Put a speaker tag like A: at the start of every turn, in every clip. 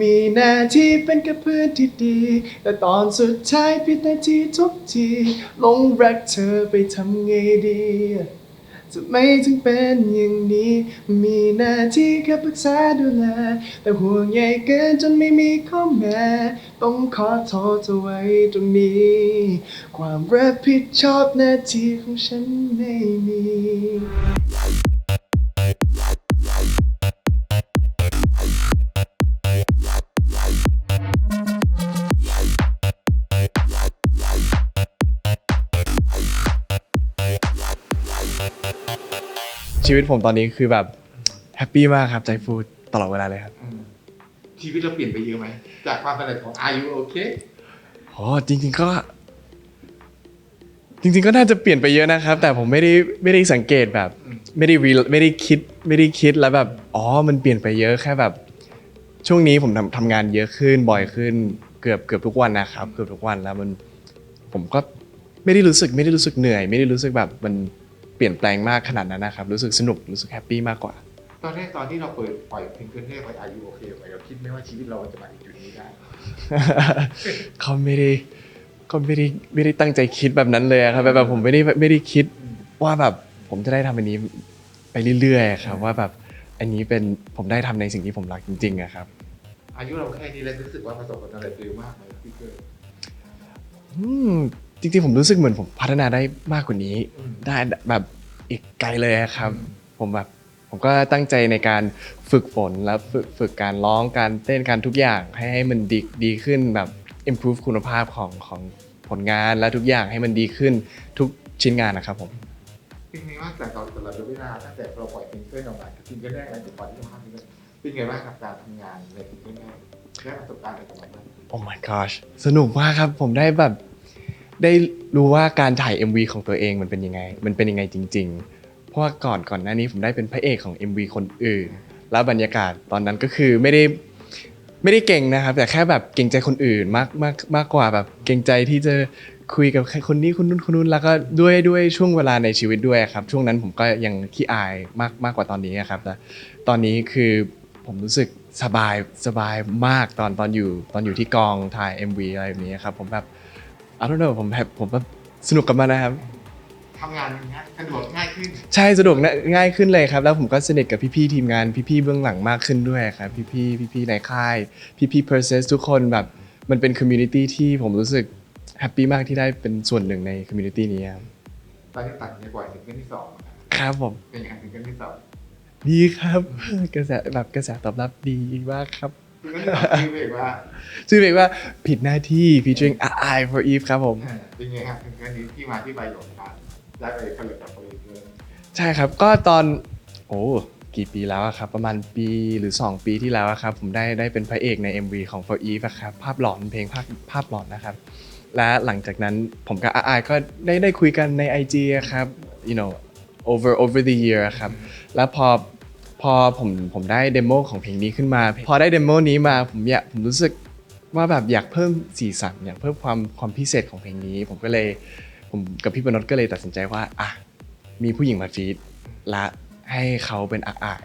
A: มีหน้าที่เป็นแค่เพื่อนที่ดี แต่ตอนสุดท้ายผิดหน้าที่ทุกทีหลงรักเธอไปทำไงดีจะไม่ถึงเป็นอย่างนี้ มีหน้าที่แค่ปรึกษาดูแล แต่ห่วงใยเกินจนไม่มีข้อแม้ ต้องขอโทษเธอไว้ตรงนี้ ความรับผิดชอบหน้าที่ของฉันไม่มี ชีวิตผมตอนนี้คือแบบแฮปปี้มากครับใจฟูตลอดเวลาเลยครับ
B: อืมชีวิตเราเปลี่ยนไปเยอะไหม จากความสำเร็จของ Are You Okay
A: โอ้จริง ๆก็ จริง ๆ ก็น่าจะเปลี่ยนไปเยอะนะครับ แต่ผมไม่ได้ไม่ได้สังเกตแบบ ไม่ได้ re- ไม่ได้คิดไม่ได้คิดแล้วแบบอ๋อมันเปลี่ยนไปเยอะแค่แบบ ช่วงนี้ผมทำทำงานเยอะขึ้นบ่อยขึ้นเกือบเกือบทุกวันนะครับ เกือบทุกวันแล้วมัน ผมก็ไม่ได้รู้สึกไม่ได้รู้สึกเหนื่อย ไม่ได้รู้สึกแบบมัน เปลี่ยนแปลงมากขนาดนั้นนะครับ รู้สึกสนุกรู้สึกแฮปปี้มากกว่า
B: ตอนแรกตอนที่เราเปิดปล่อยเพลงเกินแรกไป Are You Okay ไปเราคิดไหมว่าชีวิตเราจะมาถึงจุดนี้ได้
A: เขาไม่ได้เขาไม่ได้ไม่ได้ตั้งใจคิดแบบนั้นเลยอะครับแบบแบบผมไม่ได้ไม่ได้คิดว่าแบบผมจะได้ทำอันนี้ไปเรื่อยๆครับว่าแบบอันนี้เป็นผมได้ทำในสิ่งที่ผมรักจริงๆอะครับ
B: อายุเราแค่นี้แล้วรู้สึกว่าประสบความสำเร็จเร็วมากไหมพี่เกิร์
A: อืม จริงๆผมรู้สึกเหมือนผมพัฒนาได้มากกว่านี้
B: อืม
A: ได้แบบอีกไกลเลยอะครับ ผมแบบผมก็ตั้งใจในการฝึกฝนแล้วฝึกฝึกการร้องการเต้นการทุกอย่างให้ให้มันดีดีขึ้นแบบ improve คุณภาพของของผลงานและทุกอย่างให้มันดีขึ้นทุกชิ้นงานนะครับผม
B: เป็นไงบ้างจากตอนตลอดเวลาตั้งแต่เราปล่อยเพลงเกินออกมาซิงเกิลแรกแล้วถึงตอนที่เราทำนี้เป็นไงบ้างกับการทำงานในซิงเกิลแรกได้ประสบการณ์อะไรกับมันบ้าง
A: โอ้ my gosh สนุกมากครับผมได้แบบ ได้รู้ว่าการถ่าย MV ของตัวเองมันเป็นยังไง มันเป็นยังไงจริง ๆ เพราะว่าก่อนก่อนหน้านี้ผมได้เป็นพระเอกของ MV คนอื่น แล้วบรรยากาศตอนนั้นก็คือไม่ได้ไม่ได้เก่งนะครับ แต่แค่แบบเก่งใจคนอื่นมากมากมากกว่าแบบเก่งใจที่จะคุยกับครคนนี้คนนู้นคนนู้นแล้วก็ด้วยด้วยช่วงเวลาในชีวิตด้วยครับ ช่วงนั้นผมก็ยังขี้อายมากมากกว่าตอนนี้ครับแต่ตอนนี้คือผมรู้สึกสบายสบายมากตอนตอนอยู่ตอนอยู่ที่กองถ่าย MV อะไรแบบนี้ครับผมแบบ I don't know ผมแบบผมแบบสนุกกับมันนะครับ
B: ทำงานง่ายสะดวกง่ายขึ้น
A: ใช่สะดวกนะง่ายขึ้นเลยครับ แล้วผมก็สนิทกับพี่ๆทีมงานพี่ๆเบื้องหลังมากขึ้นด้วยครับพี่ๆพี่ๆในค่ายพี่ๆ p e r s e s ทุกคนแบบมันเป็นคอมมูนิตี้ที่ผมรู้สึกแฮปปี้มากที่ได้เป็นส่วนหนึ่งในคอมมูนิตี้นี้ครับ
B: ตอนนี้ตัดในปล่อยซิงเกิลที่สอง
A: ครับผม
B: เป็นยังไงซิงเกิลที่สอง
A: ดีครับ กระแสแบบกระแสตอบรับดีมากครับ
B: ซิงเกิลที่สองชื่อเพลงว่า
A: ชื่อเพลงว่าผิดหน้าที่ featuring I for Eve ครับผม
B: เออเป็นไงครับซิงเกิลนี้ที่มาที่ไปของการได้ไปผลิตกับโปรดิวเซอร์
A: ใช่ครับก็ตอนโอ้กี่ปีแล้วอะครับ ประมาณปีหรือ 2 ปีที่แล้วอะครับ ผมได้ได้เป็นพระเอกใน MV ของ For Eve อะครับภาพหลอนเพลงภาพภาพหลอนนะครับ และหลังจากนั้นผมกับอาอายก็ได้ได้คุยกันใน IG อะครับ you know over over the year อะครับ แล้วพอ พอผมผมได้เดโมของเพลงนี้ขึ้นมา พอได้เดโมนี้มาผมอยากผมรู้สึกว่าแบบอยากเพิ่มสีสันอยากเพิ่มความความพิเศษของเพลงนี้ ผมก็เลยผมกับพี่ปนดก็เลยตัดสินใจว่าอะมีผู้หญิงมาฟีดและให้เขาเป็นอาอาย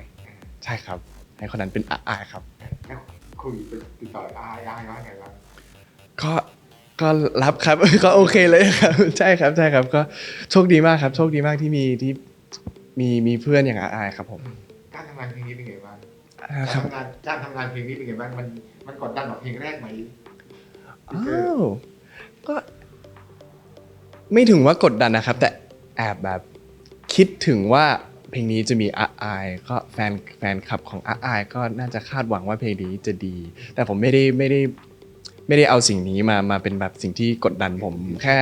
A: ใช่ครับ ให้คนนั้นเป็นอาอายครับ
B: แล้วคุยไปติดต่ออายอายว่าไงบ้าง
A: ก็ก็รับครับ ก็โอเคเลยครับใช่ครับใช่ครับ ก็โชคดีมากครับ โชคดีมากที่มีที่มีมีเพื่อนอย่างอาอายครับผม
B: การทำงานเพลงนี้เป็นไงบ้าง
A: อ่า
B: การ
A: ครับ
B: ทำงานการทำงานเพลงนี้เป็นไงบ้างมันมันกดดันกว่าเพลงแรกไหม
A: อ้าวก็ ไม่ถึงว่ากดดันนะครับ แต่แอบแบบคิดถึงว่าเพลงนี้จะมีอาอายก็แฟนแฟนคลับของอาอายก็น่าจะคาดหวังว่าเพลงนี้จะดี แต่ผมไม่ได้ไม่ได้ไม่ได้เอาสิ่งนี้มามาเป็นแบบสิ่งที่กดดันผมแค่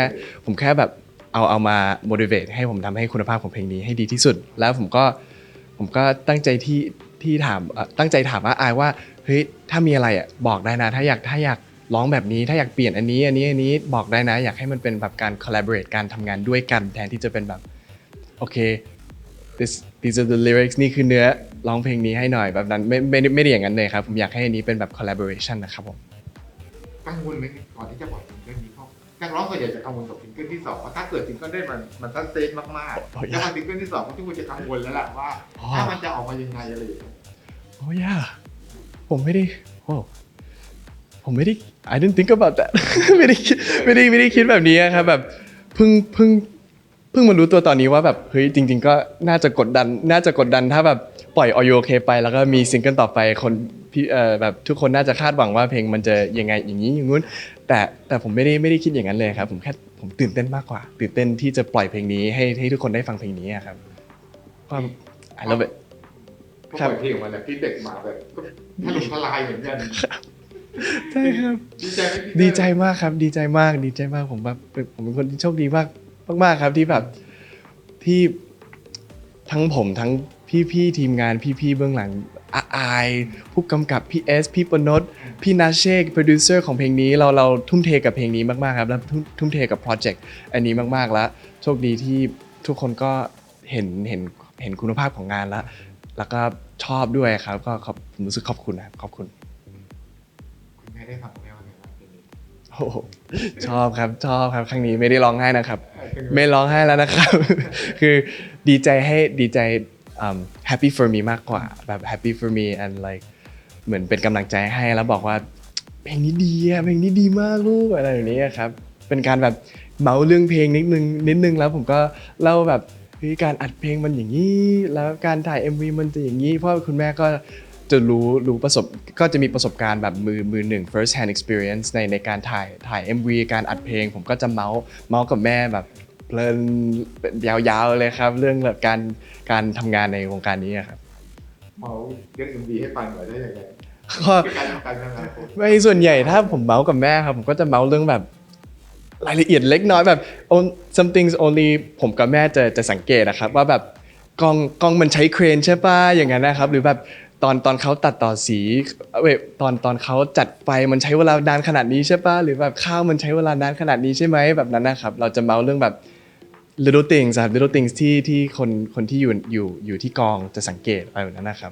A: ผมแค่แบบเอาเอามา motivate ให้ผมทำให้คุณภาพของเพลงนี้ให้ดีที่สุด แล้วผมก็ ผมก็ตั้งใจที่ที่ถามตั้งใจถามว่าอายว่าเฮ้ยถ้ามีอะไรอะบอกได้นะ ถ้าอยากถ้าอยากร้องแบบนี้ ถ้าอยากเปลี่ยนอันนี้อันนี้อันนี้บอกได้นะ อยากให้มันเป็นแบบการ collaborate การทำงานด้วยกัน แทนที่จะเป็นแบบโอเค this these are the lyrics นี่คือเนื้อร้องเพลงนี้ให้หน่อยแบบนั้นไม่ไม่ไม่ได้อย่างนั้นเลยครับ ผมอยากให้อันนี้เป็นแบบ collaboration นะครับผม
B: กังวลไหมก่อนที่จะปล่อยซิงเกิลนี้ นักร้องส่วนใหญ่จะกังวลกับซิงเกิลที่สองเพราะถ้าเกิดซิงเกิลได้มันมันซันเซตมากๆแล้วมาซิงเกิลที่สองก็ทุกคนจะกังวลแล้วแหละว่าถ้ามันจะออกมายังไงอะไรอย่างเงี้ย
A: โอ้ยาผมไม่ได้โอ้ผมไม่ได้ I didn't think about that ไม่ได้คิดไม่ได้ไม่ได้คิดแบบนี้ครับแบบเพิ่งเพิ่งเพิ่งมารู้ตัวตอนนี้ว่าแบบเฮ้ยจริง ๆ ก็น่าจะกดดัน น่าจะกดดันถ้าแบบปล่อย Are You Okay ไป แล้วก็มีซิงเกิลต่อไปคน พี่เอ่อแบบทุกคนน่าจะคาดหวังว่าเพลงมันจะยังไงอย่างนี้อย่างงู้น แต่แต่ผมไม่ได้ไม่ได้คิดอย่างนั้นเลยครับ ผมแค่ผมตื่นเต้นมากกว่า ตื่นเต้นที่จะปล่อยเพลงนี้ให้ให้ทุกคนได้ฟังเพลงนี้อะครับก็ I love it
B: ก็
A: ครับ
B: ปล่อยเพลงออกมาแล้วพี่เด็กมาแบบก็ถล่มทลายเหมือนกัน
A: ใช่ครับ
B: ดีใจไหมพี่
A: ดีใจมากครับ ดีใจมากดีใจมากผมแบบเป็นผมเป็นคนที่โชคดีมากมากๆครับที่แบบที่ทั้งผมทั้งพี่ๆทีมงานพี่ๆเบื้องหลัง อาอายผู้กำกับพี่เอสพี่ปนดพี่นาเชกโปรดิวเซอร์ของเพลงนี้เราเราทุ่มเทกับเพลงนี้มากๆครับแล้วทุ่มทุ่มเทกับโปรเจกต์อันนี้มากๆแล้วโชคดีที่ทุกคนก็เห็นเห็นเห็นคุณภาพของงานแล้ว แล้วก็ชอบด้วยครับ ก็ขอบผมรู้สึกขอบคุณนะครับขอบคุณ
B: คุณแม่ได้ฟังแม่ว่าไงบ้างเพลงนี้
A: โอ้โหชอบครับชอบครับครั้งนี้ไม่ได้ร้องไห้นะครับ
B: เออเป็นไง
A: ไม่ร้องไห้แล้วนะครับ คือดีใจให้ดีใจ อืม happy for me มากกว่าแบบ happy for me and like เหมือนเป็นกำลังใจให้แล้วบอกว่าเพลงนี้ดีอะเพลงนี้ดีมากลูกอะไรแบบนี้ครับเป็นการแบบเมาเรื่องเพลงนิดนึงนิดนึงแล้วผมก็เล่าแบบการอัดเพลงมันอย่างนี้ แล้วการถ่าย MV มันจะอย่างนี้เพราะคุณแม่ก็จะรู้รู้ประสบก็จะมีประสบการณ์แบบมือมือหนึ่ง first hand experience ในในการถ่ายถ่าย MV การอัดเพลง ผมก็จะเมาส์เมาส์กับแม่แบบ เพลินยาวๆเลยครับ เรื่องแบบการการทำงานในวงการนี้อะครับ
B: เมาเรื่องเอ็มวีให้ฟังหน่อยได้ยังไง
A: ก็
B: เป็นการทำการทำงานผม
A: ไม่ส่วนใหญ่ถ้าผมเมาส์กับแม่ครับผมก็จะเมาส์เรื่องแบบรายละเอียดเล็กน้อยแบบ on- some things only ผมกับแม่จะจะสังเกตนะครับ ว่าแบบกล้องกล้องมันใช้เครนใช่ป่ะอย่างนั้นนะครับ หรือแบบตอนตอนเขาตัดต่อสีเวยตอนตอนเขาจัดไฟมันใช้เวลานานขนาดนี้ใช่ป่ะหรือแบบข้าวมันใช้เวลานานขนาดนี้ใช่ไหมแบบนั้นนะครับ เราจะเมาส์เรื่องแบบ little things ครับ little things ที่ที่คนคนที่อยู่อยู่อยู่ที่กองจะสังเกตอะไรแบบนั้นนะครับ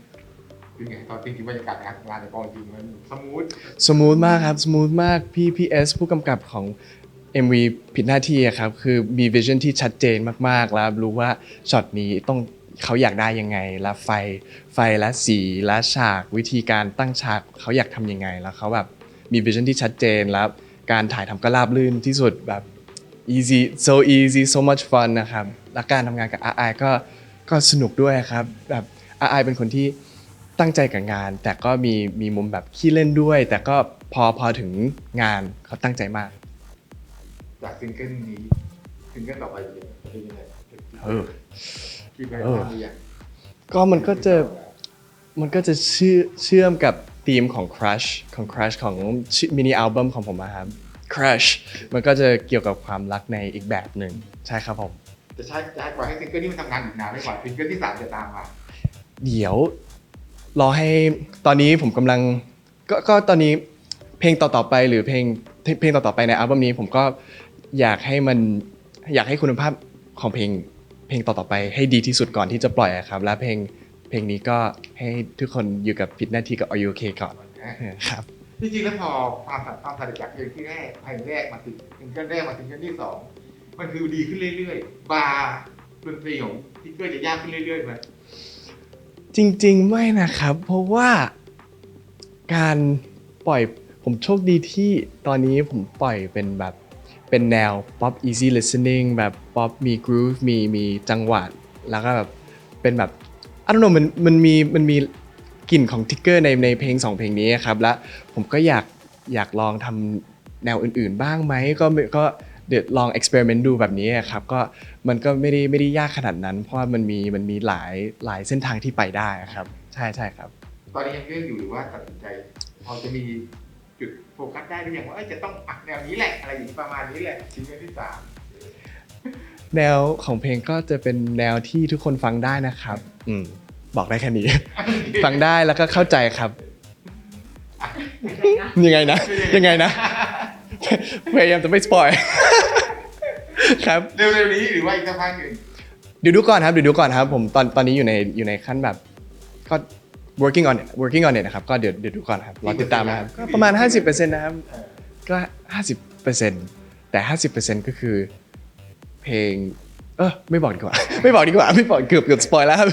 B: เป็นไงตอนจริงๆบรรยากาศการทำงานในกองจริงมันสมูท
A: สมูทมากครับสมูทมากพี่พี่เอสผู้กำกับของ MV ผิดหน้าที่อะครับคือมีวิชั่นที่ชัดเจนมากๆแล้วรู้ว่าช็อตนี้ต้องเขาอยากได้ยังไงแล้วไฟไฟและสีและฉากวิธีการตั้งฉากเขาอยากทำยังไงแล้วเขาแบบมีวิชั่นที่ชัดเจนแล้วการถ่ายทำก็ราบรื่นที่สุดแบบ easy so easy so much fun นะครับและการทำงานกับอาไอก็ก็สนุกด้วยครับแบบอาไอเป็นคนที่ตั้งใจกับงาน แต่ก็มีมีมุมแบบขี้เล่นด้วย แต่ก็พอพอถึงงานเขาตั้งใจมาก
B: จากซิงเกิลนี้ซิงเกิลต่อไปจะเป็นยังไง
A: เออ
B: คิดไว้
A: เออ
B: บ้างหรือยัง
A: ก็มันก็จะมันก็จะเชื่อเชื่อมกับธีมของ Crush ของ Crush ของมินิอัลบั้มของผมอะครับ Crush มันก็จะเกี่ยวกับความรักในอีกแบบหนึ่งใช่ครับผม
B: จะใช้จะให้ปล่อยให้ซิงเกิลนี้มันทำงานอีกนานไม่กว่าซิงเกิลที่สามจะตามมา
A: เดี๋ยวรอให้ตอนนี้ผมกำลังก็ก็ตอนนี้เพลงต่อๆไปหรือเพลงเพลงต่อๆไปในอัลบั้มนี้ผมก็อยากให้มันอยากให้คุณภาพของเพลงเพลงต่อๆไปให้ดีที่สุดก่อนที่จะปล่อยอะครับ และเพลงเพลงนี้ก็ให้ทุกคนอยู่กับผิดหน้าที่กับ Are You Okay ก่อนครับ
B: จริงๆแล้วพอความสัมความสัมพันธ์จากเพลงที่แรกเพลงแรกมาถึงซิงเกิลแรกมาถึงซิงเกิลที่สองมันคือดีขึ้นเรื่อยๆ บาร์ดนตรีของทิกเกอร์จะยากขึ้นเรื่อยๆมัน
A: จริงๆ ไม่นะครับ เพราะว่าการปล่อยผมโชคดีที่ตอนนี้ผมปล่อยเป็นแบบเป็นแนว pop easy listening แบบ pop มี groove มีมีจังหวะ แล้วก็แบบเป็นแบบ I don't know มันมันมีมันมี กลิ่นของทิกเกอร์ในในเพลงสองเพลงนี้ครับและผมก็อยากอยากลองทำแนวอื่น ๆ บ้างไหมก็ไม่ก็เดี๋ยวลอง experiment ดูแบบนี้ครับก็มันก็ไม่ได้ไม่ได้ยากขนาดนั้น เพราะว่ามันมีมันมีหลายหลายเส้นทางที่ไปได้ครับ ใช่ใช่ครับ
B: ตอนนี้ยังเลือกอยู่หรือว่าตัดสินใจพอจะมีจุดโฟกัสได้หรือยังว่าเอ้ยจะต้องอัดแนวนี้แหละอะไรอย่างนี้ประมาณนี้แหละซิงเกิลที่สาม
A: แนวของเพลงก็จะเป็นแนวที่ทุกคนฟังได้นะครับ อืม บอกได้แค่นี้ ฟังได้แล้วก็เข้าใจครับ ยังไงนะ ยังไงนะ พยายามจะไม่สปอยครับ
B: เร็วๆนี้หรือว่าอีกสักพักหนึ่ง
A: เดี๋ยวดูก่อนครับเดี๋ยวดูก่อนครับ ผมตอนตอนนี้อยู่ในอยู่ในขั้นแบบก็ working on it working on it นะครับก็เดี๋ยวเดี๋ยวดูก่อนครับรอติดตามนะครับก็ประมาณ 50%นะครับ
B: เออ
A: ก็ 50%แต่ 50%ก็คือเพลงเออไม่บอกดีกว่า ไม่บอกดีกว่าไม่บอกเกือบเกือบสปอยแล้วครับ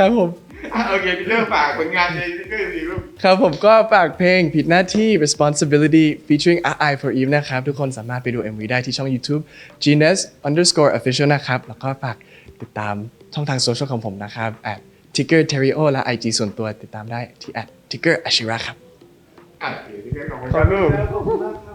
A: ครับผม
B: อะโอเคเริ่มฝากผลงานในซิงเกิลนี้ลูก
A: ครับผมก็ฝากเพลงผิดหน้าที่ responsibility featuring I for Eve นะครับ ทุกคนสามารถไปดู MV ได้ที่ช่อง YouTube Genius underscore official นะครับ แล้วก็ฝากติดตามช่องทางโซเชียลของผมนะครับ at ticker terrio และ IG ส่วนตัวติดตามได้ที่ at ticker ashira ครับ
B: อะเดี๋ยวซิงเกิลของคุณครับลูก